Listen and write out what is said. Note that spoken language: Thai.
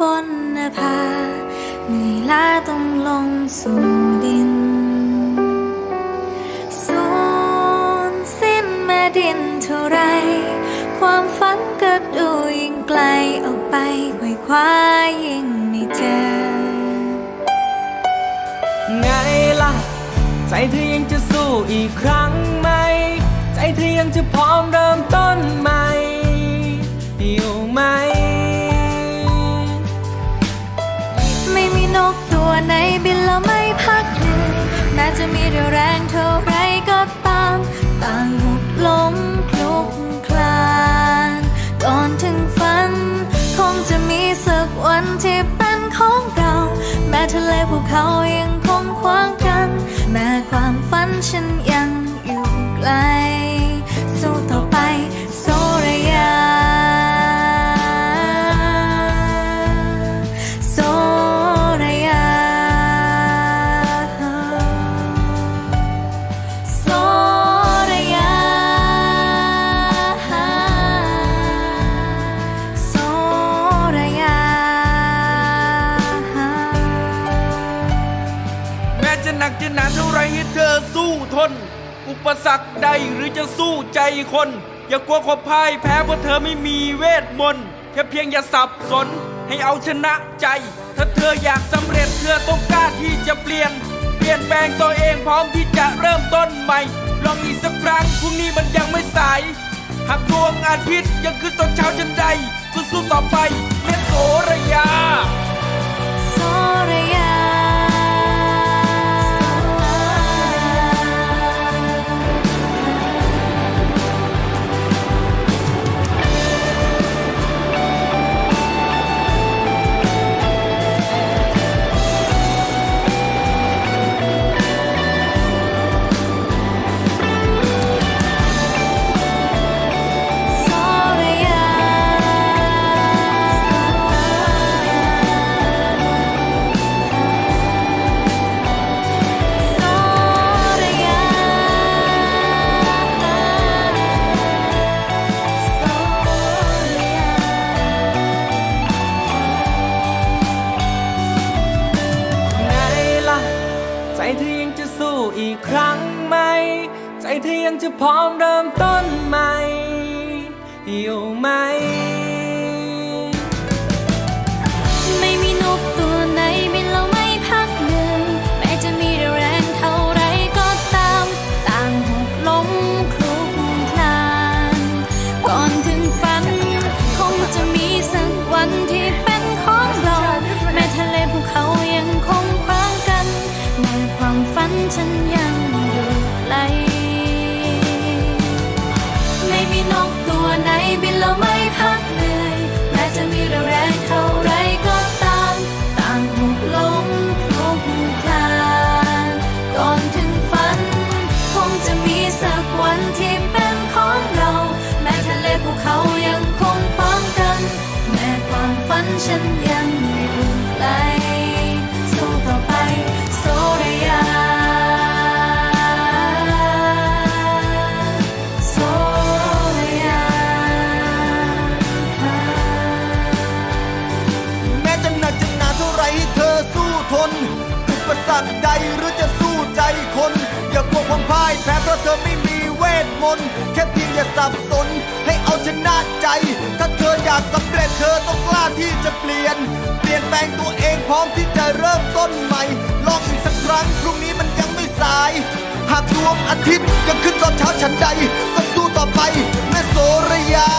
บนหน้าผเหนื่อยล้าต้องลงสู่ดิน สูญสิ้นแม่ดินเท่าไร ความฝันก็ดูยิ่งไกลออกไปไขวยควายิ่งไม่เจอ ไงล่ะ ใจเธอยังจะสู้อีกครั้งไหม ใจเธอยังจะพร้อมเริ่มต้นใหม่อยู่ จะมีเรี่ยวแรงเท่าไรก็ตาม ต่างหกล้มคลุกคลาน ก่อนถึงฝัน คงจะมีสักวันที่เป็นของเรา แม้ทะเลภูเขายัง ทน อุปสรรคใดหรือจะสู้ใจคน อย่ากลัวความพ่ายแพ้เพราะเธอไม่มีเวทมนต์แค่เพียงอย่าสับสนให้เอาชนะใจ ถ้าเธออยากสำเร็จเธอต้องกล้าที่จะเปลี่ยน เปลี่ยนแปลงตัวเองพร้อมที่จะเริ่มต้นใหม่ ลองอีกสักครั้งพรุ่งนี้มันยังไม่สาย หากดวงอาทิตย์ยังขึ้นตอนเช้าฉันใดก็สู้ต่อไปเยโสระยาโซระยา อีกครั้งไหม ใจเธอยังจะพร้อมเริ่มต้นใหม่อยู่ไหม ปสรรคใดหรือจะสู้ใจคน อย่ากลัวความพ่ายแพ้เพราะเธอไม่มีเวทมนต์แค่เพียงอย่าสับสน ให้เอาชนะใจ ถ้าเธออยากสำเร็จเธอต้องกล้าที่จะเปลี่ยน เปลี่ยนแปลงตัวเองพร้อมที่จะเริ่มต้นใหม่ลองอีกสักครั้งพรุ่งนี้มันยังไม่สาย หากดวงอาทิตย์ยังขึ้นตอนเช้าฉันใดก็สู้ต่อไปแม่โสระยา